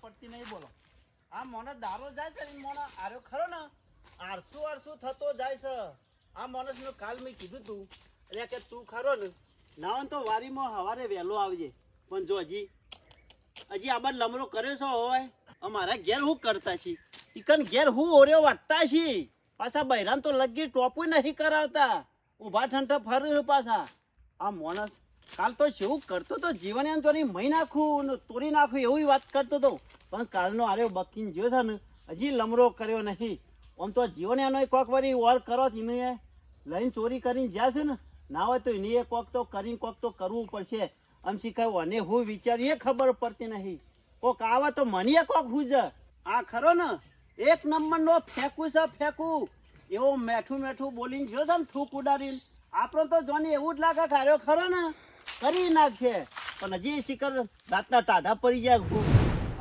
પડતી નહીં બોલો. આ મને દારો જાય છે ને મોને આર્યો ખરો ને, આરસુ આરસુ થતો જાય છે. આ માણસનું કાલ મેં કીધું તું. એટલે કે તું ખરો ને, ના તો વારીમાં હવારે વહેલો આવજે. પણ જો હજી હજી આબાદ લમરો કર્યો છે હોય, અમારા ઘેર હું કરતા છી? ઇકન ઘેર હું ઓર્યો વાટતા છી? પાછા બૈરાન તો લગી ટોપું નહીં કરાવતા. ઊભા ઠંઠા ફર્યું પાછા. આ માણસ કાલ તો શું કરતો તો જીવન એમ તો મહી નાખું તોડી નાખું એવી વાત કરતો તો. પણ કાલનો આર્યો બકીન જોયો છે ને, હજી લમરો કર્યો નહીં. આમ તો જીવન એનો કોક વળી ઓર કરો એને. લઈને ચોરી કરીને જ્યાં છે ને, ના હોય તો એને કોક તો કરીને કોક તો કરવું પડશે. આમ શીખાયું અને હું વિચારી એ ખબર પડતી નહીં. કોક આવે તો મને કોક હુજ આ ખરો ને, એક નંબરનો ફેંકું છે, ફેંકું. એવો મેઠું મેઠું બોલીને જો છે ને થૂક ઉડાડીને. આપણો તો જોની એવું જ લાગે કાર્યો ખરો ને. કરી નાખશે. પણ હજી શિખર રાતના ટાઢા પડી જાય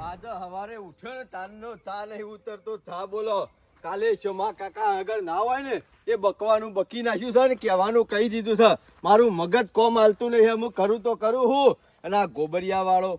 આજે હવારે ઉઠ્યો ને તાનનો તા નહીં ઉતરતો થા બોલો. કાલે ચોમા કાકા આગળ ના હોય ને, એ બકવાનું બકી નાખ્યું છે ને, કહેવાનું કહી દીધું છે. મારું મગજ કોમ હાલતું નહીં, હું કરું તો કરું હું. અને આ ગોબરિયા વાળો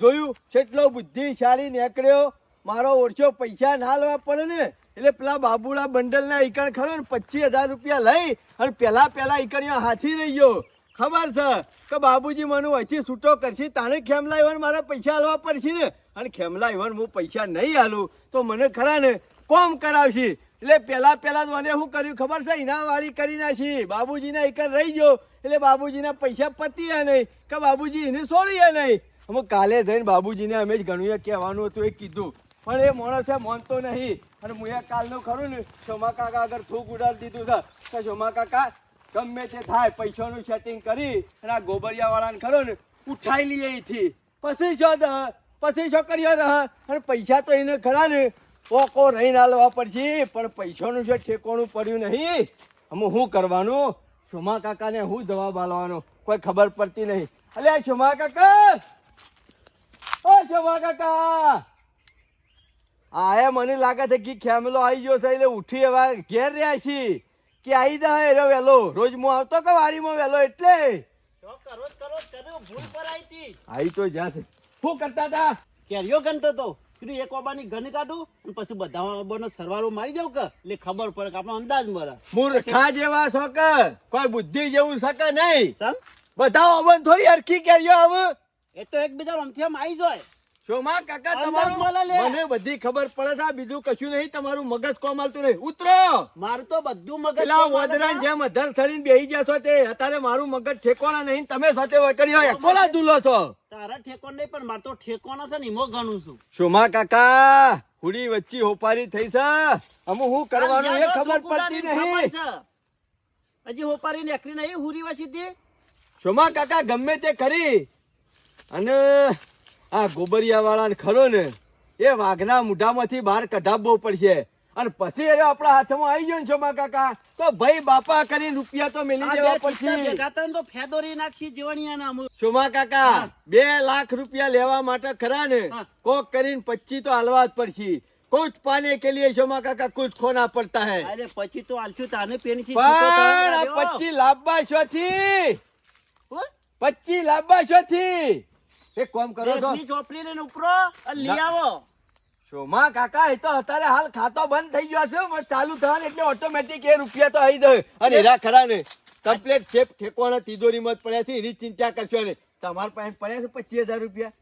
જોયું? કેટલો બુદ્ધિશાળી નીકળ્યો. મારો ઓછો પૈસા ના લેવા પડે ને, એટલે પેલા બાબુડા બંડલના ઈકણ ખરો ને, પચીસ હજાર રૂપિયા લઈ અને પેલા પેલા ઈકણીઓ હાથી રહી ગયો. ખબર છે કે બાબુજી મને અહીંથી છૂટો કરશે, તાણે ખેમલા ઈવન મારા પૈસા હાલવા પડશે ને? અને ખેમલા ઈવન હું પૈસા નહીં હાલું તો મને ખરા ને, કોમ કરાવશે? એટલે પહેલાં પહેલાં જ મને શું કર્યું ખબર છે? ઇનામ વાળી કરી નાખી. બાબુજીના એકર રહી ગયો. એટલે બાબુજીના પૈસા પતીયા નહીં, કે બાબુજી એને છોડીએ નહીં. અમે કાલે જઈને બાબુજીને અમે જ ઘણું કહેવાનું હતું, એ કીધું. પણ એ માણસે માનતો નહીં. અને હું એ કાલનું ખરું ને સોમા કાકા આગળ થૂક ઉડાડી દીધું છે. કે સોમા કાકા ગમે તે થાય પૈસાનું સેટિંગ કરી અને આ ગોબરિયા વાળાને ખરો ને ઉઠાઈ લઈએ અહીંથી પછી દ પછી છો કર્યો રહ અને પૈસા તો એને ખરા ને ઓકો રહીને હાલવા પડશે, પણ પૈસાનું છે ઠેકોણું પડ્યું નહીં. અમે શું કરવાનું? સોમા કાકાને હું જવાબ આલવાનો કોઈ ખબર પડતી નહીં. અલે સોમા કાકા! ઓ સોમા કાકા! આ મને લાગે છે કે ખેમલો આવી ગયો છે, એટલે ઉઠી એવા ઘેર રહ્યા છી કે આવી જાય એરો વહેલો રોજ હું આવતો કે વારીમાં એટલે? જ ભૂલ પર આવી હતી આવી તો જા શું કરતા હતા કેરીઓ ગણતો તો. કીધું એક ઓબાની ગણ કાઢું અને પછી બધા ઓબાનો સરવાળો મારી દઉં કે? એટલે ખબર પડે કે આપણો અંદાજ મરે મૂર્ખા જેવા છો કે? કોઈ બુદ્ધિ જેવું શકે નહીં? સમ? બધા ઓબન થોડી અરખી કર્યો હવે એ તો એકબીજા રમથી આમ આવી જાય. શોમા કાકા તમારું મને બધી ખબર પડે છે બીજું કશું નહીં તમારું મગજ કોમ હાલતું નહીં. ઉતરો! મારું તો બધું મગજ પેલા વદરા જેમ અધર થડીને બેહી ગયા છો તે અત્યારે મારું મગજ ઠેકોણા નહીં તમે સાથે વકડી હોય. કોલા દુલો છો. તારા ઠેકોણ નહીં પણ મારે તો ઠેકોણા છે ને એમાં ગણું છું. શોમા કાકા હુડી વચ્ચે હોપારી થઈ છે? અમુ હું કરવાનું એ ખબર પડતી નહીં. હજી હોપારી નેકરી નહીં હુરી વસી હતી શોમા કાકા ગમે તે કરી. અને આ ગોબરિયા વાળા ખરો ને? એ વાઘના મુઢામાંથી બહાર કઢાવવો પડશે. અને પછી એ આપણા હાથમાં આવી ગયો ને શોમા કાકા તો ભાઈ બાપા કરીને રૂપિયા તો મેલી દેવા પડશે. તો ફેદોરી નાખી જીવણિયાના. શોમા કાકા બે લાખ રૂપિયા લેવા માટે ખરા ને? કોક કરીને પચી તો હાલવા જ પડશે. કુછ પાને કે लिए કુછ ખોના પડતા હે. અરે પછી તો આલશું તાને પેનથી પણ આ પચી લાંબા શોથી. પચી લાંબા શોથી. એક કામ કરો તો ચોપડી લઈને ઉપરો લઈ આવો. શોમા કાકા એ તો અત્યારે હાલ ખાતો બંધ થઈ ગયો છે પણ ચાલુ થવાનું એટલે ઓટોમેટિક એ રૂપિયા તો આવી જાય. અને એરા ખરા ને કમ્પ્લેટ છે ઠેકોણા તિજોરી મત પડ્યા છે એની ચિંતા કરશો ને તમારા પાસે પડ્યા છે પચીસ હજાર રૂપિયા?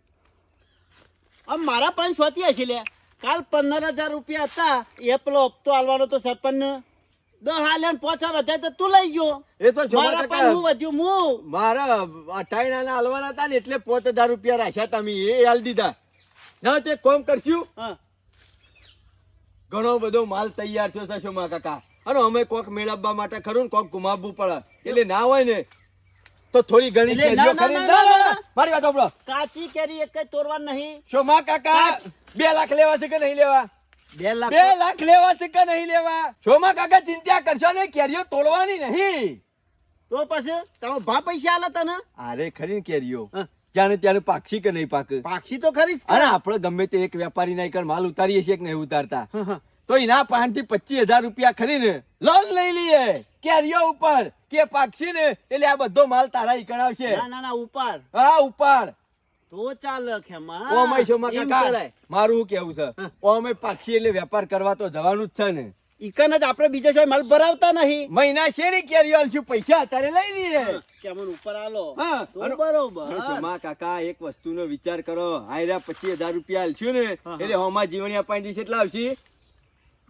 આમ મારા પાંચ છોતી હશે લે કાલ પંદર હજાર રૂપિયા હતા. એ પેલો હપ્તો આલવાનો તો સરપંચ દસ હાલે ને પાંચ તો તું લઈ ગયો. એ તો મારા કાકા- હું વધ્યું હું મારા અઠાઈના હલવાના હતા ને એટલે પોત હજાર રૂપિયા રાખ્યા તમે એ હાલ દીધા. ના તે કોમ કરશું. ઘણો બધો માલ તૈયાર થયો છે શોમા કાકા. અને અમે કોક મેળવવા માટે ખરું ને કોક ગુમાવવું પડે. એટલે ના હોય ને તો થોડી ઘણી કેરીઓ ખરી-. મારી વાત સાંભળો. કાચી કેરી એક તોડવા નહીં. શોમા કાકા બે લાખ લેવા છે કે નહીં લેવા? બે લાખ બે લાખ લેવા છે કે નહીં લેવા. શોમાં કાકા ચિંતા કરશો ને કેરીઓ તોડવાની નહીં. તો પછી તમે ભા પૈસા આલા તને? અરે ખરી ને કેરીઓ. હા. ત્યારે પાક્ષી કે નહીં પાક? પાક્ષી તો ખરી અરે આપણે ગમે તે એક વેપારી ના એકર માલ ઉતારીએ છીએ કે નહીં ઉતારતા. તો એના પાસેથી પચીસ હજાર રૂપિયા ખરીને લોન લઈ લઈએ. કેરીઓ ઉપર કે પાક્ષી ને એટલે આ બધો માલ તારા ઈકણ આવશે. ના ના ઉપર. હા ઉપાડ તો ચાલે ખેમા ઓમય શોમાં કાકા મારું કેવું છે? હા. ઓમય એટલે વેપાર કરવા તો જવાનું જ છે ને. ઈકન જ આપણે બીજા શોય માલ ભરાવતા નહીં. મહિના શેરી કેરી આલશું પૈસા અત્યારે લઈ લઈએ? કેમન ઉપર આલો? તો બરોબર. કાકા એક વસ્તુનો વિચાર કરો. આયરા પચીસ હજાર રૂપિયા આલશું ને એટલે હોમાં જીવણિયા પાંચ કેટલા આવશે.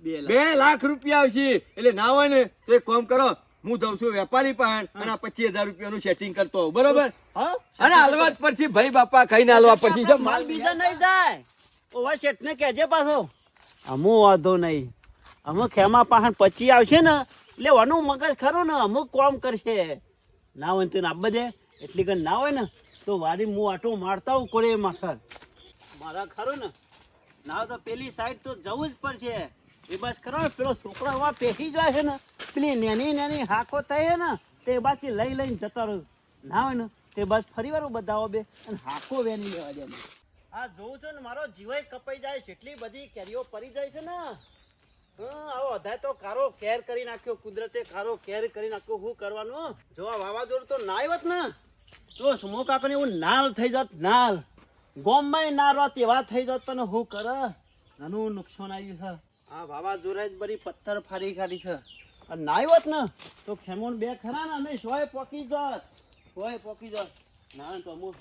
બે લાખ. બે લાખ રૂપિયા આવશે. એટલે ના હોય ને તો એક કામ કરો હું જાઉં છું વેપારી પણ અને પચીસ હજાર રૂપિયાનું સેટિંગ કરતો હોઉં. બરોબર? હા? અને હાલવા પડશે ભાઈ બાપા ખાઈને હાલવા પડશે. જો માલ બીજા નહીં જાય. ઓવા શેઠ ને કહેજે પાછો. અમુ વાંધો નહીં. અમુક ખેમા પાહન પછી આવશે ને એટલે વાનું મગજ ખરું ને અમુક કોમ કરશે. ના હોય ને તેને આપ બધે. એટલી કઈ ના હોય ને તો વારી હું આટો મારતા હું કોરે માખર મારા ખરું ને ના તો પેલી સાઈડ તો જવું જ પડશે. એ બસ ને, પેલો છોકરો હવા પેસી જાય છે ને, પેલી નાની નાની હાકો થઈ છે ને, તે પાછી લઈ લઈને જતા રહ્યું. ના હોય ને, તે બસ ફરી વાર બધાઓ બે અને હાકો વેની લેવા દે. આ જોઉં છું ને, મારો જીવાય કપાઈ જાય છે, એટલી બધી કેરીઓ પડી જાય છે ને. હા આવો અધાય તો કારો કેર કરી નાખ્યો, કુદરતે કારો કેર કરી નાખ્યો શું કરવાનું? જો આ વાવાઝોડું તો ના આવ્યો ને. તો સુમો કાકાને એવું નાલ થઈ જાત, નાલ. ગોમમાં ના રહો, તેવા થઈ જાત પણ હું કર. નાનું નુકસાન આવ્યું છે. આ વાવાઝોડે જ બધી પથ્થર ફાડી કાઢી છે. અને ના આવ્યો ને, તો ખેમોન બે ખરા ને, અમે સોય પોકી જાત. સોય પોકી જાત. ના તો અમુ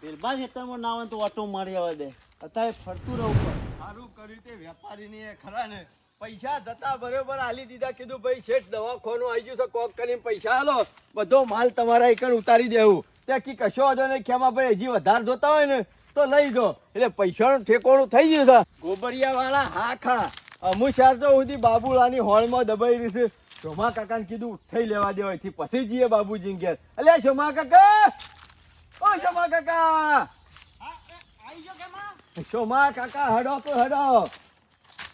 પેલબા ખેતરમાં ના હોય તો ઓટો મારી આવે દે. અત્યારે ફરતું રહું પણ સારું કર્યું તે વેપારીની એ ખરા ને. પૈસા જતા બરોબર આલી દીધા. કીધું, ભાઈ, શેઠ, દવાખાનું આવી ગયું છે, કોક કરીને પૈસા આલો. બધો માલ તમારા એક ઉતારી દેવું. તે કી કશો વાંધો નહીં. ખેમા ભાઈ, હજી વધારે જોતા હોય ને તો લઈ જો એટલે પૈસાનું ઠેકોણું થઈ ગયું છે. ગોબરિયા વાળા હા ખા ચાર તો સુધી બાબુલાની હોલમાં દબાઈ રહી છે. શોમા કાકાને કીધું ઉઠાઈ લેવા દેવાયથી પછી જઈએ બાબુજી ઘેર. અલ્યા શોમા કાકા! ઓ શોમા કાકા! શોમા કાકા હડો તો હડો.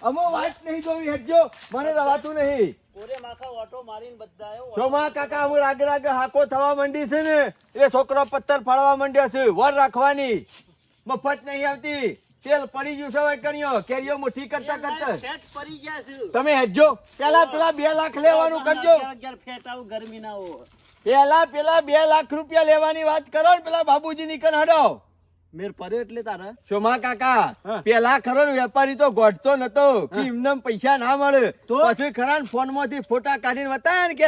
અમો વાત નહીં જોવી હેડજો મને રવાતું નહીં. શોમા કાકા હું રાગ રાગે હાકો થવા માંડી છે ને. એ છોકરો પથ્થર ફાડવા માંડ્યા છે. વર રાખવાની. મફત નહીં આવતી. તેલ પડી ગયું છે હવે કર્યો. કેરીઓ મુઠ્ઠી કરતા કરતા. પડી ગયા છે. તમે હેજો. પેલા પેલા બે લાખ લેવાનું કરજો. અગિયાર ગરમી ના હોય. પેલા પેલા બે લાખ રૂપિયા લેવાની વાત કરો ને પેલા બાબુજી ની કન હડો. મેર પડ્યો એટલે તારા. શોમા કાકા પેલા ખરો ને વેપારી તો ગોઠતો નતો. કે એમને પૈસા ના મળે. તો? પછી ખરા ફોનમાંથી ફોટા કાઢીને બતાવે ને કે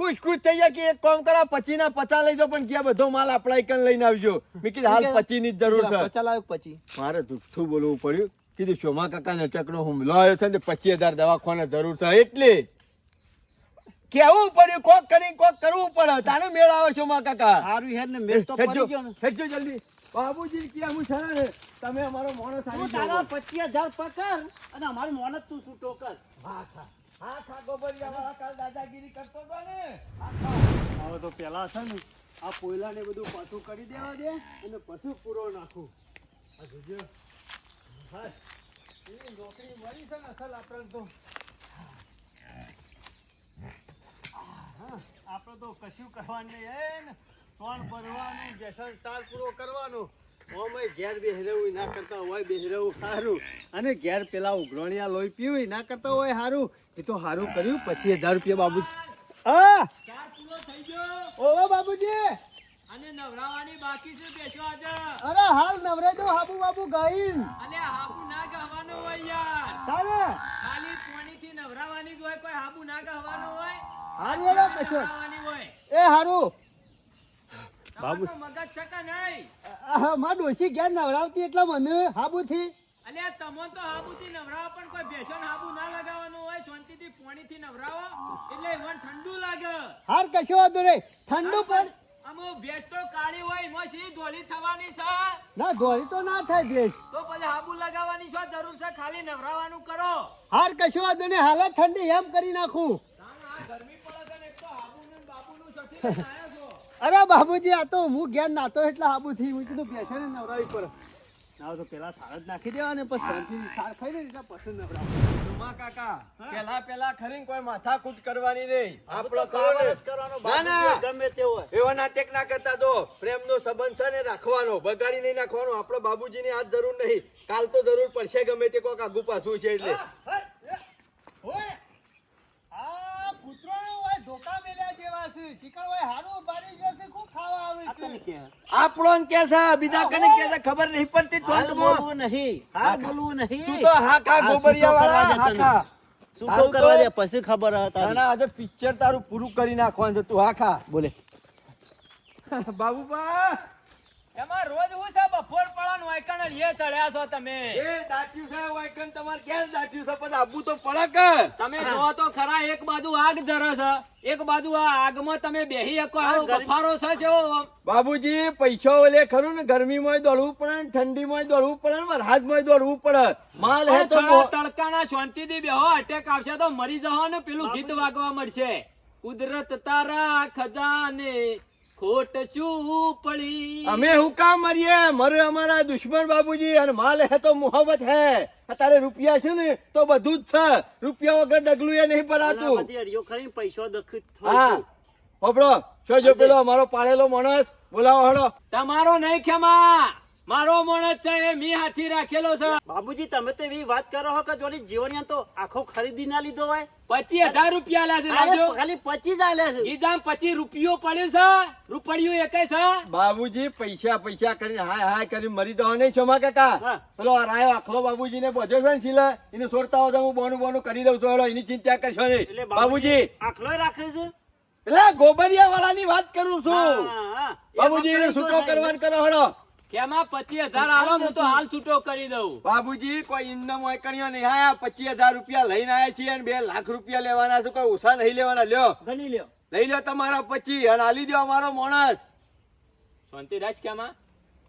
ખુશ થઈ જાય કે એક કામ કરા પચી ના પચા લઈ જાઓ પણ ક્યાં બધો માલ આપણા એકન લઈને આવજો. મેં કીધું હાલ પચી ની જરૂર છે. પચા લાવ્યો પછી? મારે દુઃખતું બોલવું પડ્યું. કીધું શોમા કાકા ને ચકનો હુમલો આવ્યો છે ને પચી હજાર દવાખાને જરૂર છે. એટલે કેવું પડ્યું કોક કરી કોક કરવું પડે. તારે મેળ આવે શોમા કાકા. સારું હેર ને મેળ તો પડી ગયો ને. હેડજો જલ્દી. બાબુજી કે હું છે ને? તમે અમારો મોણસ આવી તારા પચી હજાર પકડ અને અમારું મોણસ તું છૂટો કર હા હા ખા ગોબરિયા વાળા કાલ દાદાગીરી કરતો હતો ને? હવે તો પેલા છે ને, આ પોયલા ને બધું પાછું કરી દેવા દે અને પછી પૂરો નાખું. આ જોજો. નોકરી મળી છે ને અસલ આપણે તો. આપણે તો કશું કરવાનું નહીં ને? ત્રણ ભરવાનું જેસર ચાલ પૂરો કરવાનો. ઓમય ઘેર બેહરેવું ના કરતા હોય, બેહરેવું સારું. અને ઘેર પેલા ઉઘરણિયા લોહી પીવું ના કરતા હોય, સારું. એ તો સારું કર્યું. પછી હજાર રૂપિયા બાબુ હા ઓવા બાબુજી! અને નવરાવાની બાકી છે બેસો આજે અરે હાલ નવરે તો હાબુ બાબુ ગાઈન. અને હાબુ ના ગહવાનું હોય યાર. તારે? ખાલી પાણીથી નવરાવાની જ હોય કોઈ હાબુ ના ગહવાનું હોય કશો નવરાવાની હોય. એ હારું. બાબુ મગજ છે કે નહીં આહા, માં ડોસી ઘેર નવરાવતી એટલે મને હાબુથી. અલે તમો તો હાબુથી નવરાવો પણ કોઈ ભેસણ હાબુ ના લગાવવાનું હોય શાંતિથી પાણીથી નવરાવો. એટલે એમાં ઠંડુ લાગે. હાર કશો વાંધો નહીં. ઠંડુ પણ અમો ભેસ તો કાળી હોય એમાં શી ધોળી થવાની છે? ના ધોળી તો ના થાય ભેસ. તો પછી હાબુ લગાવવાની શું જરૂર છે? ખાલી નવરાવાનું કરો. હાર કશો વાંધો નહીં. હાલત ઠંડી એમ કરી નાખું. ગરમી પડે છે ને એક તો હાબુનું ને બાબુનું લઈને અરે બાબુજી આ તો હું ઘેર નાતો એટલે હાબુથી હું કીધું ભેસણ નવરાવી પર ના તો પેલા સાર જ નાખી દેવા ને પછી શાંતિથી સાર ખાઈ લે એટલે પછી નવરાવ શોમા કાકા પેલા પેલા ખરી કોઈ માથાકૂટ કરવાની નહીં. આપણો આપણો જ કરવાનો ના ના. બાબુજી ગમે તે હોય. એવો નાટક ના કરતા દો પ્રેમનો સંબંધ છે ને રાખવાનો બગાડી નહીં નાખવાનો. આપણો બાબુજીની હાથ જરૂર નહીં. કાલ તો જરૂર પડશે ગમે તે કોક આગુ પાછું છે એટલે. ઓય આ કૂતરો હોય ધોકા આપણો કે છે બીજા કને કે છે ખબર નહીં પડતી હાલ બોલવું નહીં. હાલ બોલવું નહીં. તું તો હા ગોબરિયા વાળા દે હા તને. ખા શું કરવા દે પછી ખબર હતા ના આજે પિક્ચર તારું પૂરું કરી નાખવાનું છે. તું હા ખા બોલે. બાબુબા! એમાં રોજ હું છે બપોર પડવાનું વાયકણ એ ચડ્યા છો તમે. એ દાટ્યું છે વાયકણ તમારે ક્યાં દાટ્યું છે પછી આબુ તો પડક તમે જોવો તો ખરા એક બાજુ આગ જરે છે એક બાજુ આ આગમાં તમે બેહી શકો બફારો છે જેવો. બાબુજી પૈસો ઓલે ખરું ને ગરમીમાં દોડવું પડે ને ઠંડીમાં દોડવું પડે ને વરસાદમાં દોડવું પડે. માલ હે તો તડકાના શાંતિથી બેહો અટેક આવશે તો મરી જહો ને પેલું ગીત વાગવા મળશે. કુદરત તારા ખજાને ખોટ શું પડી. અમે હું કામ મરીએ? મરે અમારા દુશ્મન બાબુજી અને માલ હે તો મોહબત હે. તારે રૂપિયા છે ને તો બધું જ છે. રૂપિયા વગર ડગલું એ નહીં ભરાતું. અડિયો ખરી પૈસો દખ હા. હોપડો જો પેલો અમારો પાળેલો માણસ બોલાવો હળો તમારો નહીં ખેમા. મારો માણસ છે એ મી હાથી રાખેલો છે. બાબુજી તમે તો એવી વાત કરો હો કે જોની જીવણિયા તો આખો ખરીદી ના લીધો હોય? પચીસ હજાર રૂપિયા લે છે રાજુ. ખાલી પચીસ આલ્યા છે. ગીજામ પચીસ રૂપિયો પડ્યું છે રૂપડિયું એકે છે. બાબુજી પૈસા પૈસા કરીને હાય હાય કરી મરી તો નહીં છોમા કાકા. પેલો રાયો આખલો બાબુજી ને બધો છે ને સિલા એને છોડતા હોય તો હું બોનું બોનું કરી દઉં છું. એની ચિંતા કરશો નહીં. એટલે બાબુજી આખલો રાખે છે? એટલે ગોબરિયા વાળાની વાત કરું છું. હા, હા. બાબુજી એને છૂટો કરવાનું કરો હળો કેમાં પચીસ હજાર આલો હું તો હાલ છૂટો કરી દઉં. બાબુજી કોઈ ઇન્દમ કણ્યો નહીં આયા. પચીસ હજાર રૂપિયા લઈને આયા છીએ અને બે લાખ રૂપિયા લેવાના છે. કોઈ ઓછા નહીં લેવાના. લ્યો. ગણી લ્યો. લઈ લ્યો તમારા પચી અને આલી દો અમારો માણસ. શાંતિ રાજ કેમાં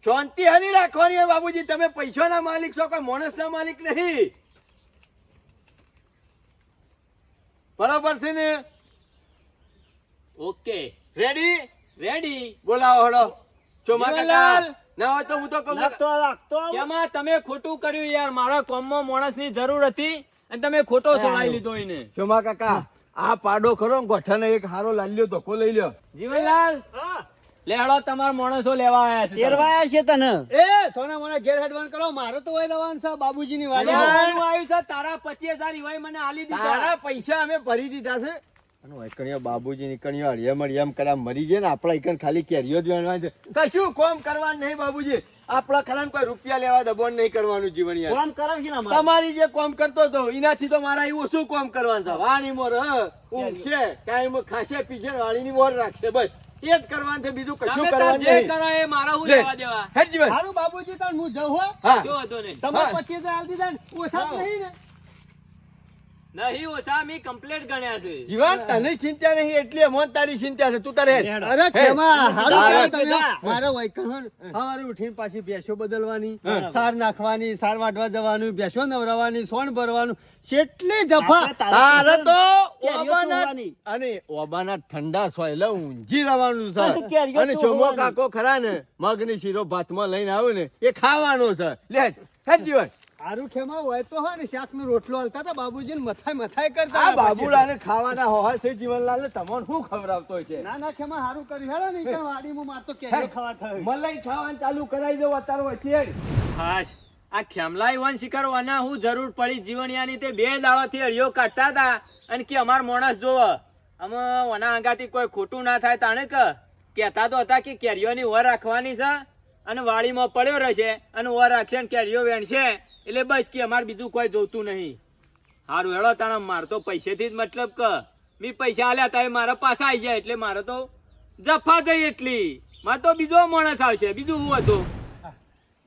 શાંતિ હની રાખવાની બાબુજી. તમે પૈસાના માલિક છો કોઈ માણસના માલિક નહીં. બરાબર છે ને? ઓકે. રેડી રેડી બોલાવો હળો. ચોમાલાલ ના હોય તો હું તો કહું લાગતો લાગતો એમાં તમે ખોટું કર્યું યાર? મારા કોમમાં માણસની જરૂર હતી અને તમે ખોટો સોડાઈ લીધો એને. શોમા કાકા આ પાડો ખરો ગોઠાને એક હારો લાલ્યો ધોકો લઈ લ્યો. જીવનલાલ લેડો તમારા માણસો લેવા આવ્યા છે તેરવાયા છે તને? એ સોના મોના ઘેર હેડવાન કરો. મારે તો હોય દવાનું છે બાબુજીની વાડી લેવાનું આવ્યું છે તારા પચીસ હજાર ઈવાય મને આલી તારા પૈસા અમે ભરી દીધા છે. અને બાબુજી નીકળ્યો હળિયમ એમ કર્યા મરી ગયા ને આપણા એકન ખાલી કેરીઓ જ વેણવાની છે. કશું કોમ કરવાનું નહીં બાબુજી? આપણા ખરા કોઈ રૂપિયા લેવા દબોણ નહીં કરવાનું જીવન યાર કોમ કરાવ છે ને અમારે. તમારી જે કોમ કરતો હતો એનાથી તો મારા એવું શું કોમ કરવાનું છે? વાણી મોર ઊંઘશે કાંઈ ખાશે પીશે ને વાણીની મોર રાખશે બસ. એ જ કરવાનું છે બીજું કશું કરવાનું જે નહીં. કરો એ મારા હું લેવા દેવા? હેડ જીવન હારું બાબુજી તણ હું જઉં હો. શું હતો નહીં? તમારે પછી હજાર દીધા ઓછા નહીં ને? નહીં ઓછા મી કમ્પ્લીટ ગણ્યા છે. જીવન તને ચિંતા નહીં એટલે અમોન તારી ચિંતા છે. તું તારે અરે કેમાં? હારું તમે? કીધા. વૈકણ સવારે ઉઠીને પાછી ભેંસો બદલવાની સાર નાખવાની સાર વાટવા જવાનું ભેંસો નવરાવાની સોણ ભરવાનું. કેટલી જફા. તારે તો ઓબાના અને ઓબાના ઠંડા સોયલા ઊંઘી રહેવાનું છે. અને ચોમો કાકો ખરા ને મગની શીરો ભાતમાં લઈને આવે ને એ ખાવાનો છે. લે હેડ જીવન. હારું ખેમાં હોય તો હોય ને શાક રોટલો હલતા હતા બાબુજી ને મથાઈ મથાઈ કરતા આ. બાબુલાને ખાવાના હોવા છે જીવનલાલ તમને શું ખવડાવતો છે? ના ના ખેમાં હારું કર્યું. હેડો ને ઈકણ વાડીમાં મારતો કેરીઓ ખાવા થયું. મલાઈ ખાવાનું ચાલુ કરાવી દો અત્યારે વચ્ચે. હાશ આ ખેમલાઈ વન શિકારવાના હું જરૂર પડી જીવણિયાની તે બે દાવાથી અડિયો કાઢતા હતા અને કે અમાર માણસ જોવો. અમે ઓના અંગાથી કોઈ ખોટું ના થાય તાણે કે? કહેતા તો હતા કે કેરીઓની ઓર રાખવાની છે અને વાડીમાં પડ્યો રહેશે અને ઓર રાખશે ને કેરીઓ વેણશે. એટલે બસ કે અમારે બીજું કોઈ જોતું નહીં. હારું હેડો તાણે, મારે તો પૈસેથી જ મતલબ કે મેં પૈસા આલ્યા તા એ મારા પાસે આવી જાય એટલે મારે તો જફા જઈ એટલી. મારે તો બીજો માણસ આવશે, બીજું હું હતું?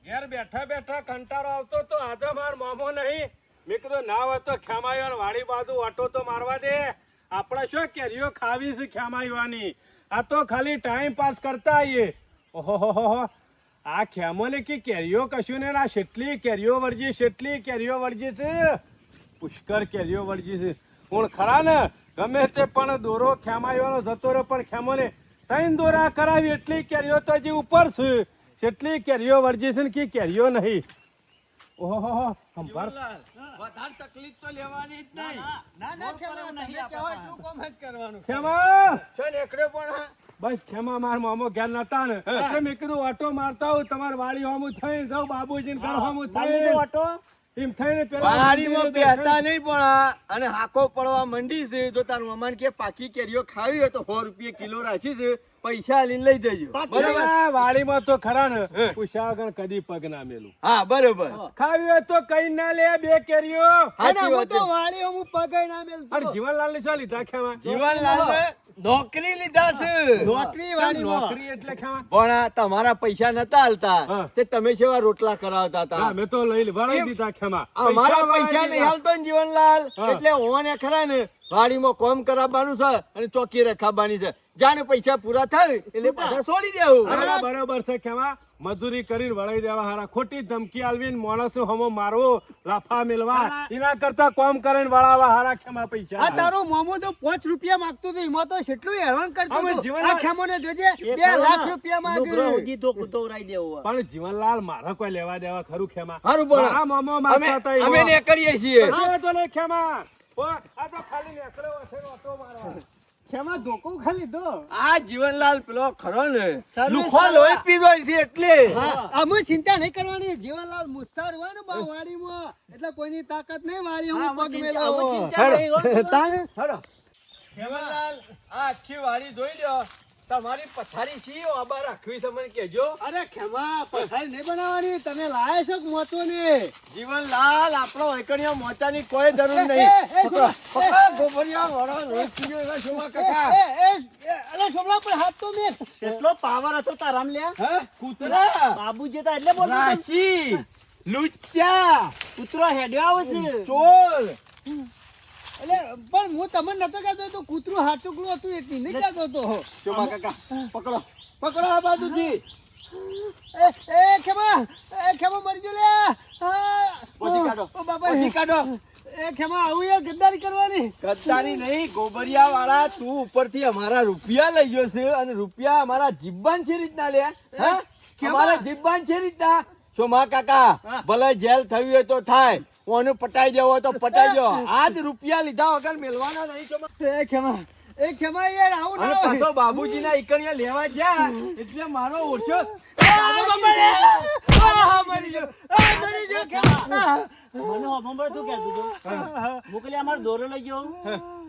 ઘેર બેઠા બેઠા કંટાળો આવતો તો આજે માર મોમો નહીં. મેં કીધું, ના હોય તો ખેમાયો વાડી બાજુ ઓટો તો મારવા દે. આપણે શું કેરીઓ ખાવી છે ખેમાયોની? આ તો ખાલી ટાઈમ પાસ કરતા આવીએ ઓહો આ ખેમોને કે કેરીઓ કશું ને આ શેટલી કેરીઓ વળજી શેટલી કેરીઓ વળજી છે. પુષ્કળ કેરીઓ વળજી છે. હું ખરા ને? ગમે તે પણ દોરો ખેમાયો જતો રહ્યો પણ ખેમોને ત્રણ દોરા કરાવી એટલી કેરીઓ તો હજી ઉપર છે. શેટલી કેરીઓ વળજી છે ને કે કેરીઓ નહીં. ઓહો સંભાળ. વધારે તકલીફ તો લેવાની જ નહીં. ના ના ખેમા તમે કહેવો એટલું કામ જ કરવાનું? ખેમા! છે ને એકડે પણ હા. બસ ખેમા માર મામો ઘેર નતા ને. એટલે મેં કીધું ઓટો મારતા હું તમારે વાળી હોમું થઈ જાઉં બાબુજી ઘર હોમું થઈ ઓટો એમ થઈને પેલા વાડીમાં બેહતા નહીં પણ અને હાકો પડવા મંડી છે. જો તારું મમાન કે પાકી કેરીઓ ખાવી હોય તો સો રૂપિયા કિલો રાખી છે. પૈસા લઈને લઈ જજો. બરાબર? વાડીમાં તો ખરા ને. પૂછ્યા વગર કદી પગ ના મેલું. હા બરોબર. ખાવી હોય તો કઈ ના લે બે કેરીઓ. હું તો વાડી હું પગ ના મેલું અરે જીવનલાલ ને શું લીધા ખેવા? જીવનલાલ નોકરી લીધા છે. નોકરી વાળી નોકરી એટલે ખેવા? પણ તમારા પૈસા નતા હાલતા. તે તમે સેવા રોટલા કરાવતા હતા. અમે તો લઈ વળાઈ દીધા ખેમા અમારા પૈસા નહીં હાલતો ને જીવનલાલ. એટલે ઓને ખરા ને વાડીમાં કોમ કરાવવાનું છે અને ચોકી રખાવવાની છે. જાણે પૈસા પૂરા થાય એટલે પાછા છોડી દેવું. બરાબર છે કેવા મજૂરી કરીને વળાઈ દેવા હારા. ખોટી ધમકી આલવીને માણસ હમો મારવો લાફા મેલવા. એના કરતા કોમ કરીને વળાવા હારા ખેમા પૈસા. આ તારો મોમો તો પાંચ રૂપિયા માંગતો હતો એમાં તો કેટલું હેરાન કરતો હતો. જીવનલાલ- આ ખેમોને જોજે બે લાખ રૂપિયા નુગરો માંગે. સુધી તો કુતવરાઈ દેવો. પણ જીવનલાલ મારા કોઈ લેવા દેવા ખરું ખેમા. હારું બોલો. આ મોમો મારતા હતા અમે ને કરીએ છીએ તો નહીં ખેમા. આ તો ખાલી નેકળ્યો હશે ઓટો મારવા. ખેમા ધોકો ખાલી દો. આ જીવનલાલ પેલો ખરો ને. લુખો લોહી પીધો છે એટલે. અમે ચિંતા નહીં કરવાની. જીવનલાલ મુસ્તાર હોય ને બા વાડીમાં. એટલે કોઈની તાકાત નહીં વાળી હા, પગ હો. તાને હેડો. જીવનલાલ આ આખી વાડી જોઈ લ્યો. તમારી પથારી છી આબા રાખવી તમને કેજો અરે ખેમા પથારી નહીં બનાવવાની. તમે લાયા છો મોતો ને જીવનલાલ આપણો એકણીયો મોચાની કોઈ જરૂર નહીં. શોભા, ગોબરિયા વડો નહીં પીધો એવા શોભા કાકા. અરે સોમલા પર હાથ તો મેં. એટલો પાવર હતો તારામ લ્યા? કૂતરા. બાબુજી તા એટલે બોલ રાશી. લુચ્ચા. કૂતરો હેડ્યો આવશે. છે ચોર એટલે પણ હું તમને નતો કહેતો તો કૂતરું હાચુકલું હતું એટલું. નહીં કહેતો તો ચોમા કાકા પકડો. પકડો આ બાજુથી એ એ ખેમા એ ખેમા મરી ગયો લે. પોતી કાઢો. ઓ બાપા. પોતી કાઢો. એ ખેમા આવું યાર ગદ્દારી કરવાની. ગદ્દારી નહીં ગોબરિયા વાળા તું ઉપરથી અમારા રૂપિયા લઈ ગયો છે અને રૂપિયા અમારા જીબ્બાન છે રીતના લે. હા? અમારા જીબ્બાન છે રીતના. ચોમા કાકા ભલે જેલ થવી હોય તો થાય. ઓનું પટાઈ દેવો તો પટાઈ દો આજ રૂપિયા લીધા વગર મેલવાના નહીં શોમા એ ખેમા એ ખેમા યાર આવું ના હોય. પાછો બાબુજીના ઈકણિયા લેવા ગયા. એટલે મારો ઓછો. મને હમણાં તું કે હતો મોકલી અમારો દોરો લઈ ગયો.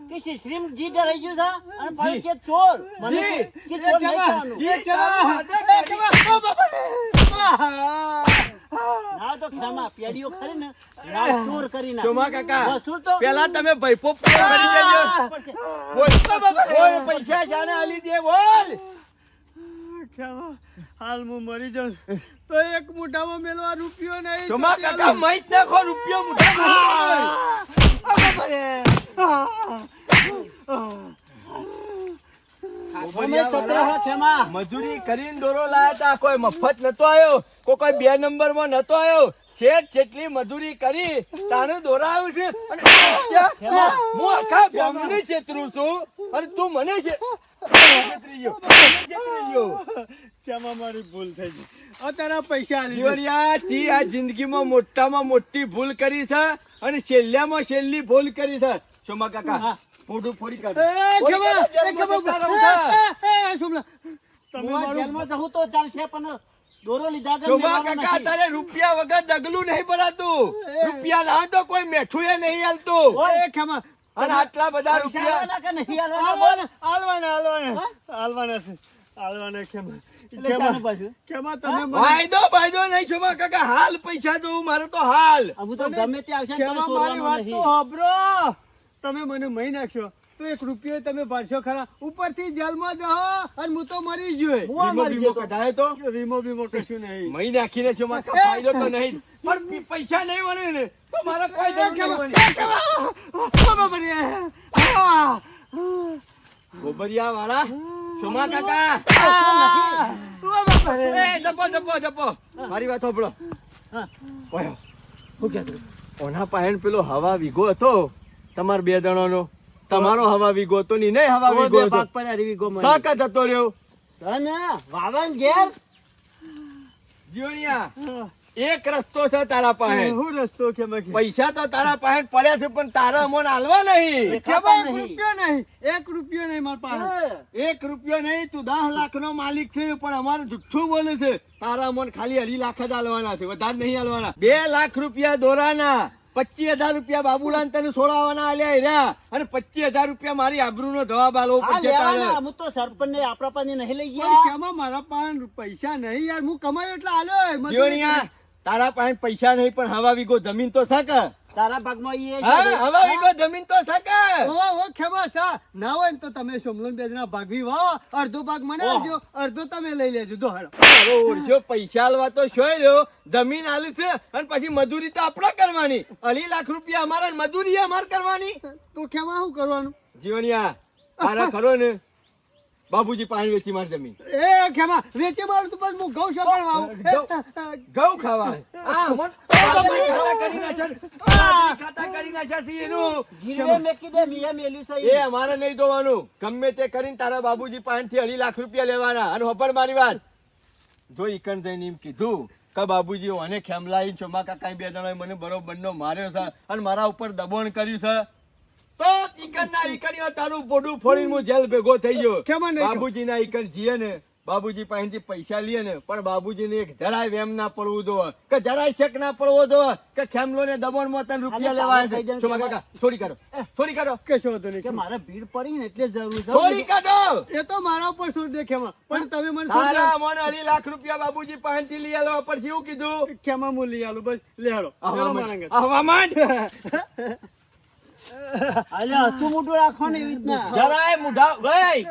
કે સિસ્રીમ જી ડરાઈ ગયું થા અને પાછું કે ચોર. મને. કે ચોર નહીં કહેવાનું. એ ખેમા, એ ખેમા ઓ બાપા ના તો ખેમા પેડીઓ ખરી ને રાત કરી નાખ. શોમા કાકા વસૂલ તો પેલા તમે ભૈપો પૂરો કરી દેજો બોલ બોલ પૈસા જાને આલી દે બોલ. હાલ હું મરી જાઉં. તો એક મુઠામાં મેલવા રૂપિયો નહીં ચોમા કાકા મૈત નાખો રૂપિયો મુઠા અમે ચતરા હો ખેમા મજૂરી કરીને દોરો લાયા તા કોઈ મફત નતો આવ્યો કોઈ બે નંબરમાં નતો આવ્યો શેઠ જેટલી મજૂરી કરી તાને દોરાયું છે અને હું આખા ગામની છેતરું છું અને તું મને મારી ભૂલ થઈ ગઈ પૈસા. આ જિંદગીમાં મોટામાં મોટી ભૂલ કરી છે અને છેલ્લામાં છેલ્લી ભૂલ કરી છે શોમા કાકા મોઢું ફોડી કાઢ તમે જેલમાં જવું તો ચાલશે પણ દોરો લીધા વગર શોભા કાકા તારે રૂપિયા વગર ડગલું નહીં ભરાતું. રૂપિયા ના તો કોઈ મેઠું એ નહીં હાલતું. એ ખેમા. અને આટલા બધા રૂપિયા કે નહીં આલવાના? આલવાના આલવાના. આલવાના આલવાના છે. આલવાના ખેમા. એટલે શાનું પાછું? ખેમા તમે મને વાયદો વાયદો નહીં શોભા કાકા. હાલ પૈસા દઉં મારે તો હાલ. હું તો ગમે તે આવશે તમે મને મહી નાખશો તો એક રૂપિયો તમે ભરશો ખરા. ઉપરથી જેલમાં જહો અને હું તો મરી ગયો હું મરી કઢાયો તો? વીમો વીમો કશું નહીં. મહી નાખીને શોભા કાકા ફાયદો તો નહીં. પણ પૈસા નહીં મળે ને તો મારો કોઈ જરૂર નહીં બની. ગોબરિયા વાળા શોમા કાકા. એ જપો જપો જપો. મારી વાત સાંભળો. ઓયો હું કહેતું ઓના પાયણ પેલો હવા વીગો હતો તમાર બે જણાનો. તમારો હવા વીઘો તો ની નહીં હવા હવે પાક પર હતો. ભાગ પડ્યા રીવી ગો મને. સાકા જતો રહ્યો. સના વાવન ઘેર? જીવણિયા એક રસ્તો છે તારા પાસે. હું રસ્તો કે પૈસા તો તારા પાસે પડ્યા છે પણ તારા અમોને હાલવા નહીં. રૂપિયો નહીં. એક રૂપિયો નહીં મારા પાસે. એક રૂપિયો નહીં તું દસ લાખ નો માલિક છે પણ અમારે જુઠ્ઠું બોલે છે. તારા અમોને ખાલી અઢી લાખ જ હાલવાના છે વધારે નહીં હાલવાના. બે લાખ રૂપિયા દોરાના. પચીસ હજાર રૂપિયા બાબુલાલ તને છોડાવવાના આલ્યા રહ્યા. અને પચીસ હજાર રૂપિયા મારી આબરૂનો જવાબ આલવો હું તો સરપંચ ને આપણા પાસે નહીં લઈ ગયા. કેમાં મારા પાસે પૈસા નહીં યાર હું કમાયો એટલે આલ્યો તારા પાસે પૈસા નહીં પણ હવા વિગો જમીન તો શકે. તારા ભાગમાં એ. હવા જમીન તો સકે ઓ ઓ સા ના હોય ને તો તમે સોમલન બે જણા ભાગવી વાવ. અડધો ભાગ મને આપજો. અડધો તમે લઈ લેજો. જો હેડો ઓરછો પૈસા આલવા તો શોય રહ્યો. જમીન આલી છે અને પછી મજૂરી તો આપણે કરવાની. અઢી લાખ રૂપિયા અમારે મજૂરી અમારે કરવાની. તો ખેવા શું કરવાનું? જીવણિયા તારા ખરો ને. બાબુજી પાણી વેચી મારી જમીન. એ ખેમા વેચી મારું તો બસ હું ઘઉં શોધવા વાવું ઘઉં ખાવા આ મન ખાતા કરી નાખ્યા છે. ખાતા કરી નાખ્યા છે એનું. ગીરવે મેકી દે મિયા મેલ્યું છે એ અમારે નહીં દોવાનું ગમે તે કરીને તારા બાબુજી પાસેથી અઢી લાખ રૂપિયા લેવાના. અને હોપર મારી વાત. જો ઈકણ જઈને એમ કીધું કે બાબુજી અને ખેમલાઈ ચોમા કાકા બે જણાએ મને બરોબર નો માર્યો છે અને મારા ઉપર દબાણ કર્યું છે. તો ઈકન ના ઈકણ તારું પોડું ફોડીને હું જેલ ભેગો થઈ ગયો. કેમાં? બાબુજી ના ઈકન જીએ ને બાબુજી પાસેથી પૈસા લઈએ ને પણ બાબુજી ને એક જરાય વેમ ના પડવું દો કે જરાય શક ના પડવો દો કે ખેમલો ને દમણમાં તને રૂપિયા લેવા કાકા? થોડી કરો. થોડી કરો. કે શું નહીં કે મારે ભીડ પડી ને એટલે જરૂર છે. થોડી કાઢો. એ તો મારા ઉપર શું દે ખેમા. પણ તમે મને સારા મને અઢી લાખ રૂપિયા બાબુજી પાસેથી લઈ આલો પર જેવું કીધું. ખેમા હું લઈ આલું બસ. લે હેડો હેડો મારા અંગત. હવામાન અલે હસું મોટું રાખો ને એવી રીતના. જરાય મુઢા ભાઈ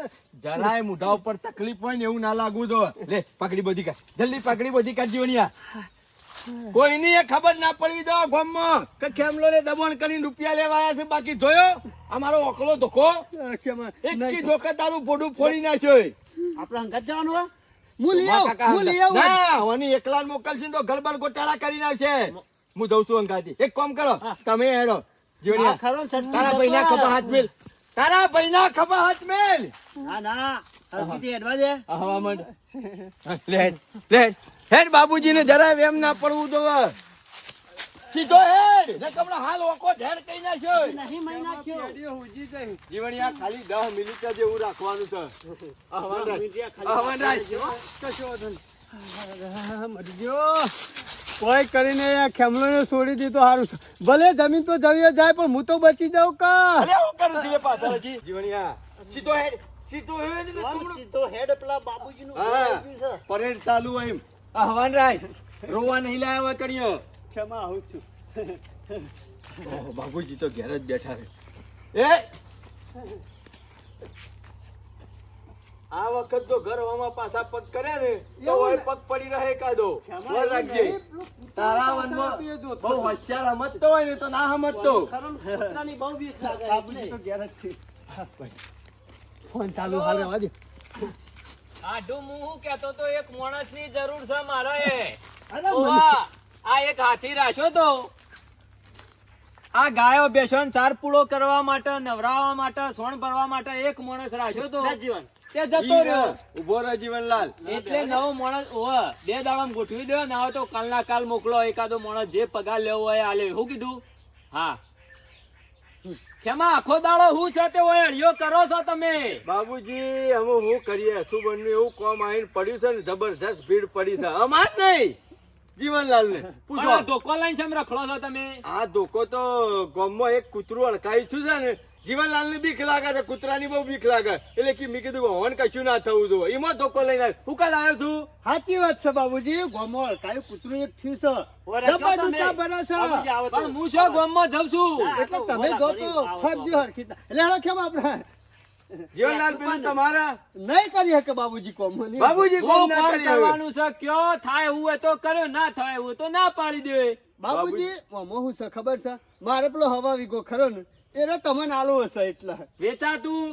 જરાય મુઢા ઉપર તકલીફ હોય ને એવું ના લાગવું જો. લે પકડી બધી કાઢ. જલ્દી પકડી બધી કાઢ જીવણિયા કોઈની એ ખબર ના પડવી દો ગામમાં. કે ખેમલો ને દબાણ કરીને રૂપિયા લેવા આવ્યા છે બાકી જોયો? અમારો ઓકલો ધોકો. એક ધોકે તારું ભોડું ફોડી નાખ્યો આપણે અંગત જવાનું હોય હું લઈ આવું હું લઈ આવું. ના ઓની એકલા મોકલશે તો ગલબલ ગોટાળા કરી નાખશે. હું જઉં છું અંગાથી. એક કામ કરો તમે હેડો. જીવણિયા ખરો તારા ભાઈના ખભા હાથ મેલ. તારા ભાઈના ખભા હાથ મેલ. ના ના. હરખીથી હેડવા દે. આ હવા માંડ. લે લે. હેડ બાબુજીને જરાય વેમ ના પડવું તો સીધો હેડ. ને કમળો હાલ ઓકો ઢેડ કઈ નાખ્યો નહીં મહી નાખ્યો. હુજી જાય. જીવણિયા ખાલી 10 મિનિટ જ એવું રાખવાનું છે. કશો કોઈ કરીને ખેમલો ને છોડી દીધો સારું ભલે જમીન તો જવી જાય પણ હું તો બચી જાઉં કા? અરે હું કરું છું લે પાછળથી જીવણિયા સીધો હેડ સીધો હેડ ને સીધો હેડ પેલા બાબુજીનું હા પરેડ ચાલુ હોય એમ. હવાન રાખ રોવા નહીં લાયા હોય કણીઓ ક્ષમા આવું છું. ઓહો, બાબુજી તો ઘેર જ બેઠા છે. એ આ વખત જો ઘર હવામાં પાછા પગ કર્યા ને તો હોય પગ પડી રહે કાદો વર રાખજે. તારા વનમાં બહુ હોશિયાર સમજતો હોય ને તો ના સમજતો ખરો બહુ બીક લાગે બાબુજી તો એટલે. છે. ફોન ચાલુ હાલ રહેવા દે આઢું હું શું કહેતો તો એક માણસની જરૂર છે મારે. અરે ઓવા, આ એક હાથી રાખ્યો તો. આ ગાયો બેસો ને ચાર પૂળો કરવા માટે નવરાવા માટે સોણ ભરવા માટે એક માણસ રાખ્યો તો. જીવન તે જતો રહ્યો. ઊભો રહે જીવનલાલ એટલે નવો માણસ ઓવે બે દાડામાં ગોઠવી દો ના તો કાલના કાલ મોકલો એકાદો માણસ જે પગાર લેવો હોય આલે. શું કીધું? હા. કેમાં આખો દાડો હું છે તે હોય અડિયો કરો છો તમે. બાબુજી હવે હું કરીએ? શું બન્યું એવું કોમ આવીને પડ્યું છે ને જબરજસ્ત ભીડ પડી છે. અમાર નહીં. જીવનલાલ ને પૂછો. ધોકો લઈને છે રખડો છો તમે? આ ધોકો તો ગામમાં એક કૂતરું અડકાયું છું છે ને જીવનલાલ ને બીક લાગે છે કૂતરાની બહુ બીક લાગે. એટલે કે મેં કીધું હોન કશું ના થવું જોઈએ. એમાં ધોકો લઈને હું કાલ આવ્યો છું? સાચી વાત છે બાબુજી. ગોમોલ કાયું કૂતરું એક થયું છે. બાબુજી પણ હું શું ગામમાં જઉં છું? એટલે તમે જો તો ફરજો હરખી એટલે હેડો કેમ આપણે? જીવનલાલ પેલું તમારા? નહીં કરી શકે બાબુજી કોમ બાબુજી કોમ ના કોણ કરી હવે. કરવાનું છે કયો? થાય એવું તો કર્યો ના થાય એવું તો ના પાડી દે. બાબુજી આમાં હું છે ખબર છે? મારે પેલો હવા વીગો ખરો ને એને તમને આલો હશે એટલે. વેચાતું?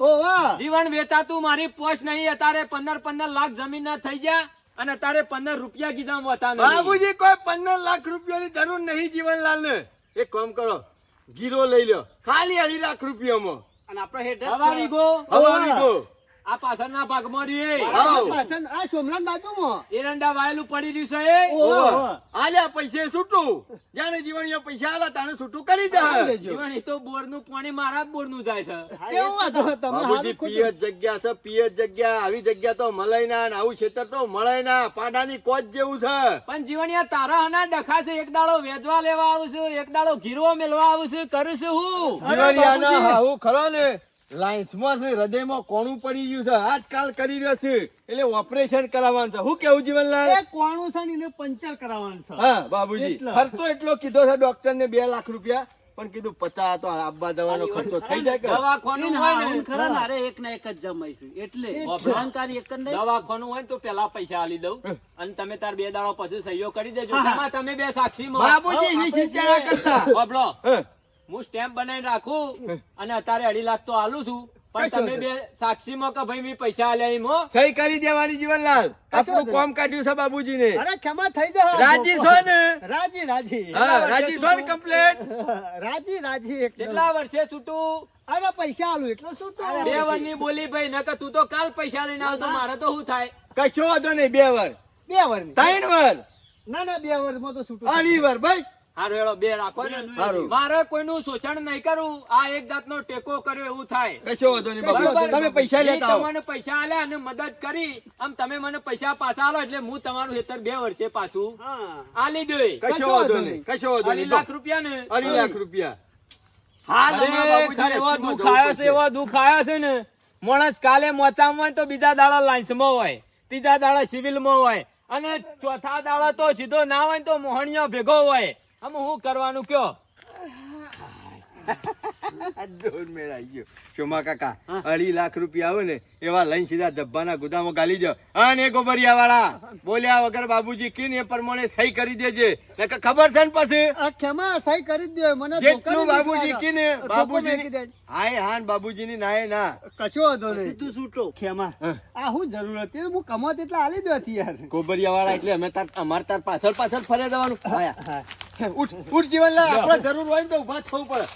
જીવન વેચાતું? મારી પોસ્ટ નહીં. અત્યારે પંદર પંદર લાખ જમીન ના થઈ ગયા અને અત્યારે પંદર રૂપિયા કીધા વતા બાબુજી કોઈ પંદર લાખ રૂપિયાની જરૂર નહીં જીવનલાલ ને એક કામ કરો ગીરો લઈ લો ખાલી અઢી લાખ રૂપિયામાં. અને આપણે હેઠળ હવા વીગો હવા વીઘો. આ પાછળના ભાગમાં. પાછળ આ સોમનાથ બાજુમાં. એરંડા વાયેલું પડી રહ્યું છે. ઓહો. આલ્યા પૈસે છૂટું. જાણે જીવણીઓ પૈસા આલા તાણે છૂટું કરી દે. જીવણી એ તો બોરનું પાણી મારા બોરનું જાય છે. કેવું તમે જગ્યા છે પિયત જગ્યા. આવી જગ્યા તો મળે ના ને આવું ખેતર તો મળે ના. પાડાની કોચ જેવું છે. પણ જીવણીયા તારા હના ડખા છે. એક દાડો વેચવા લેવા આવું છું એક દાડો ગીરવો મેળવા આવું છું. કરું છું હું. જીવણિયાનો. હાહુ ખરો ને. લાઈન્સમાં છે હૃદયમાં કોણું પડી ગયું છે આજકાલ કરી રહ્યો છે. એટલે ઓપરેશન કરાવવાનું છે. હું કેવું જીવનલાલ? એ કોણું છે ને પંચર કરાવવાનું છે. હા બાબુજી. ખર્ચો એટલો કીધો છે ડોક્ટર ને બે લાખ રૂપિયા. પણ કીધું પચાસ તો આબા દવાનો ખર્ચો થઈ જાય કે? દવાખાનું હોય ને ખરા ને અરે એક ના એક જ જમાઈશું એટલે એટલે. એક જ નહીં. દવાખાનું હોય ને તો પેલા પૈસા આલી દઉં. અને તમે તાર બે દાડો પછી સહયોગ કરી દેજો. તમે બે સાક્ષી બાબુજી કરતા. હા. સ્ટેમ્પ બનાવીને રાખું અને અત્યારે અઢી લાખ તો આલું છું. પણ તમે બે સાક્ષીમાં કે ભાઈ મેં પૈસા આલ્યા એમ સહી કરી દેવાની જીવનલાલ. આપણું કોમ કાઢ્યું છે બાબુજી ને અરે ક્ષમા થઈ જાવ રાજી છો ને? રાજી રાજી. હા રાજી છો ને કમ્પ્લેટ રાજી રાજી એકદમ. કેટલા વર્ષે છૂટું? અરે પૈસા આલું એટલો છૂટું? બે વર્ષની બોલી ભાઈ નકર તું તો કાલ પૈસા લઈને આવતો મારે તો શું થાય? કશો વાંધો નહીં બે વર્ષ બે વર્ષની ત્રણ વર્ષ ના ના બે વર્ષમાં તો છૂટું અઢી વાર ભાઈ. હારું હેળો બે રાખો ને. મારે કોઈનું શોષણ નહીં કરવું આ એક જાતનો ટેકો કર્યો એવું થાય. કશો વાંધો નહીં બાબુ બરોબર? તમે પૈસા લેતા તમને પૈસા આલ્યા અને મદદ કરી. આમ તમે મને પૈસા પાછા આલો એટલે હું તમારું હેતર બે વર્ષે પાછું હા. આલી કશો વાંધો નહીં કશો વાંધો નહીં. લાખ રૂપિયા ને. અઢી લાખ રૂપિયા. હાલ હમણાં અરે, બાબુજીને એવો estimate દુઃખ આવ્યો છે પડશે. દુઃખ આવ્યો છે ને. માણસ કાલે મોચામાં હોય તો બીજા દાડા લાઇન્સમાં હોય. ત્રીજા દાડા સિવિલમાં હોય. અને ચોથા દાડા તો સીધો ના હોય ને તો મોહણીયો ભેગો હોય. આમ હું કરવાનું કયો? દોર મેળાઈ ગયો. શોમા કાકા અઢી લાખ રૂપિયા આવે ને એવા લઈને સીધા ધબ્બાના ગુદામો ગાલી જાઓ અને ગોબરિયા વાળા બોલ્યા વગર બાબુજી કીને એ પ્રમાણે સહી કરી દેજે. નકર ખબર છે ને પછી? ખેમા સહી કરી દો મને જેટલું બાબુજી કીને બાબુજી હાય હાન બાબુજી ની નાય ના. કશો વાંધો નહીં. સીધું છૂટો. ખેમા આ હું જરૂર હતી? હું કમાત એટલે આલી દો હતી યાર ગોબરિયા વાળા એટલે અમે તાર અમાર તાર પાછળ પાછળ ફરે જવાનું. આયા. ઉઠ ઉઠ જીવનલાલ આપણે જરૂર હોય ને તો ઊભા થવું પડે.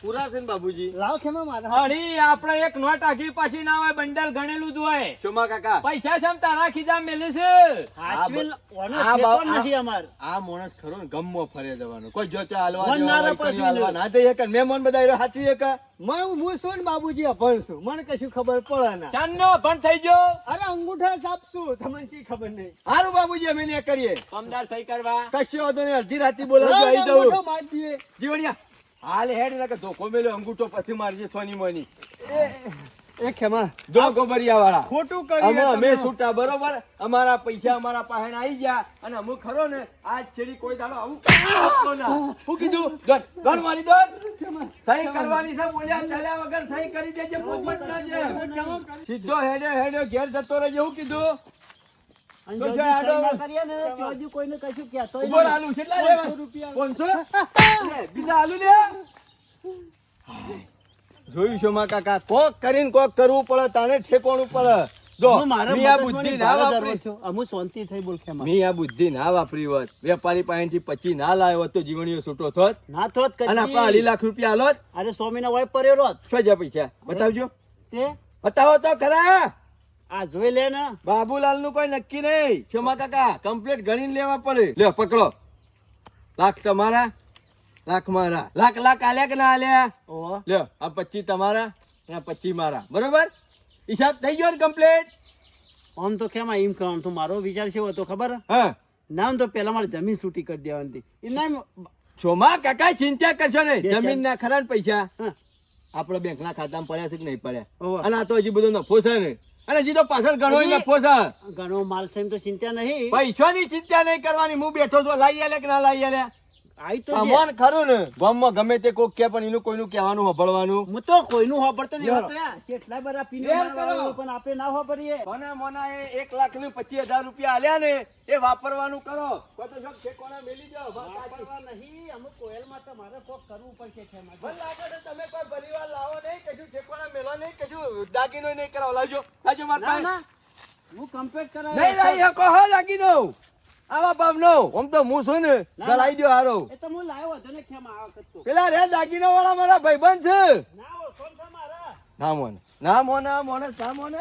પૂરા છે ને બાબુજી? લાવ ખેમા મારા. અઢી આપણે એક નોટ આગી પાછી ના હોય બંડલ ગણેલું જ હોય. શોમા કાકા. પૈસા છે તારા ખીજા મેલે છે? હાચવીલ ઓનો આ ઠેકો નથી અમાર. આ માણસ ખરો ને ગમમાં ફરે જવાનું. કોઈ જો હાલવા ના હોય, રપાશું કોઈ હાલવા ને. ના દઈએ કે મહેમાન બધા એ હાચવીએ મને હું શું બાબુજી અભણ છું. મને કશું ખબર પડે ના. ચાંદનો ભણ થઈ ગયો. અરે અંગૂઠા સાપશું તમને શી ખબર નહીં. હારું બાબુજી અમે ને કરીએ. પમદાર સહી કરવા. કશું વાંધો નહીં અડધી રાતે બોલાવજો આવી દઈએ જીવણિયા. હાલ હેડ ને કે ધોકો મેલ્યો અંગૂઠો પછી મારજે સોની મની. એ ખેમા. જો ગોબરિયા વાળા ખોટું અમે કર્યું અમે તમે. છૂટા બરોબર? અમારા પૈસા અમારા પાસે આવી ગયા અને અમુક ખરો ને આજ છેડી કોઈ દાડો આવું કરતો ના. હું કીધું? દોડ દોડ મારી દોડ સહી કરવાની છે બોલ્યા ચાલ્યા વગર સહી કરી દેજે પોપટ ના જે સીધો હેડે હેડે ઘેર જતો રહેજે હું કીધું? જોયું છો માં કાકા? કોક કરીને કોક કરવું પડે તાને ઠેકોણું પડે. જો બુદ્ધિ ના વાપરી. અમુ શાંતિ થઈ બોલ ખેમા મેં બુદ્ધિ ના વાપરી હોત. વેપારી પાસેથી પચી ના લાવ્યો હોત તો જીવણીઓ છૂટો થોત. ના થોત. અને આપણા અઢી લાખ રૂપિયા આલોત. અરે સો મહિના વાય પડ્યો રોત શું પૈસા? બતાવજો. તે? બતાવો તો ખરા. આ જોઈ લે ને. બાબુલાલનું કોઈ નક્કી નહીં. ક્ષમા કાકા કમ્પ્લીટ ગણીને લેવા પડે. લ્યો પકડો. લાખ તમારા લાખ મારા. લાખ લાખ આલ્યા કે ના આલ્યા? ઓહો. લ્યો આ પચી તમારા આ પચી મારા. બરોબર? હિસાબ થઈ ગયો ને કમ્પ્લીટ આમ તો કેમાં એમ કહેવાનું તો મારો વિચાર છે હતો ખબર? હા. ના તો પેલા મારે જમીન છૂટી કરી દેવાની હતી. એમ- છોમા કાકા ચિંતા કરશો ને જમીન ના ખરા ને પૈસા. આપડે બેંક ના ખાતામાં પડ્યા છે કે નહીં પડ્યા. અને આ તો હજી બધો નફો છે ને. અને હજી તો પાછળ ઘણો નફો છે. ઘણો માલ છે એમ તો ચિંતા નહીં. પૈસાની ચિંતા નહીં કરવાની. હું બેઠો છું. લઈ આલે કે ના લઈ આલે? અમોન ખરું ને ગામમાં ગમે તે કોક કે પણ એનું કોઈનું કહેવાનું સાંભળવાનું હું તો કોઈનું હોબળતો નહીં. હોતો કેટલા બધા પીને. પણ આપણે ના હોબળીએ મોના મોના એ એક લાખ ને પચીસ હજાર રૂપિયા આલ્યા ને એ વાપરવાનું કરો. કોઈ તો શોખ ઠેકોણા મેલી જાઓ વાપરવા નહીં. અમુક કોયલ માટે મારે કોક કરવું પડશે ખેમા. મને લાગે છે તમે કોઈ પરિવાર લાવો નહીં કશું ઠેકોણા મેલો નહીં કશું દાગીનો નહીં કરાવ. લાવજો. લાવજો મારા હું કમ્પ્લીટ કરાવ નહીં લાવી શકો હો દાગીનો આવા બાપ નો આમ તો હું છું ને. ગલાઈ દો હારો. એ તો હું લાવ્યો હતો ને ખેમા આ વખત તો. પેલા રે દાગીના વાળા મારા ભાઈબંધ છે. ના મારા. મોને ના મોને મોને ના મોને